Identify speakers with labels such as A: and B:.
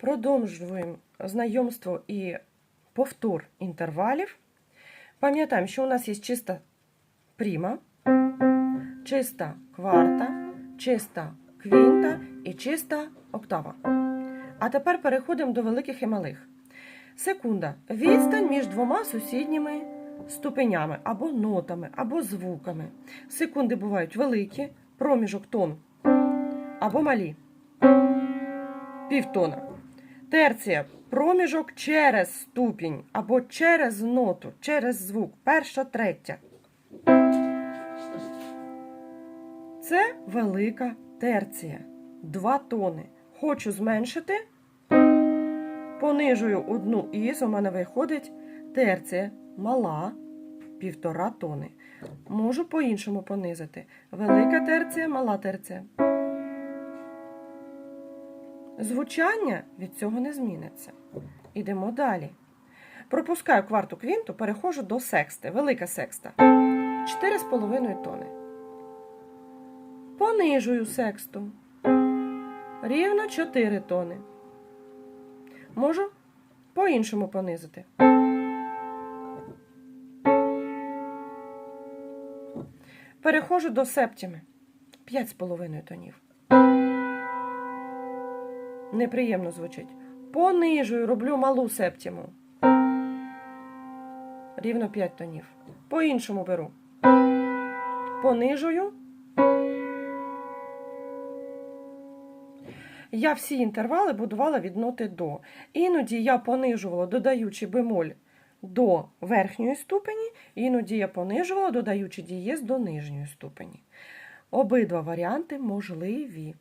A: Продовжуємо знайомство і повтор інтервалів. Пам'ятаємо, що у нас є чиста пріма, чиста кварта, чиста квінта і чиста октава. А тепер переходимо до великих і малих. Секунда. Відстань між двома сусідніми ступенями або нотами, або звуками. Секунди бувають великі, проміжок тон або малі. Півтона. Терція проміжок через ступінь або через ноту, через звук. Перша, третя. Це велика терція. Два тони. Хочу зменшити. Понижую одну із, у мене виходить терція мала півтора тони. Можу по-іншому понизити. Велика терція, мала терція. Звучання від цього не зміниться. Ідемо далі. Пропускаю кварту квінту, переходжу до сексти. Велика секста. 4,5 тони. Понижую сексту. Рівно 4 тони. Можу по-іншому понизити. Переходжу до септіми. 5,5 тонів. Неприємно звучить. Понижую, роблю малу септіму. Рівно 5 тонів. По-іншому беру. Понижую. Я всі інтервали будувала від ноти до. Іноді я понижувала, додаючи бемоль до верхньої ступені, іноді я понижувала, додаючи дієз до нижньої ступені. Обидва варіанти можливі.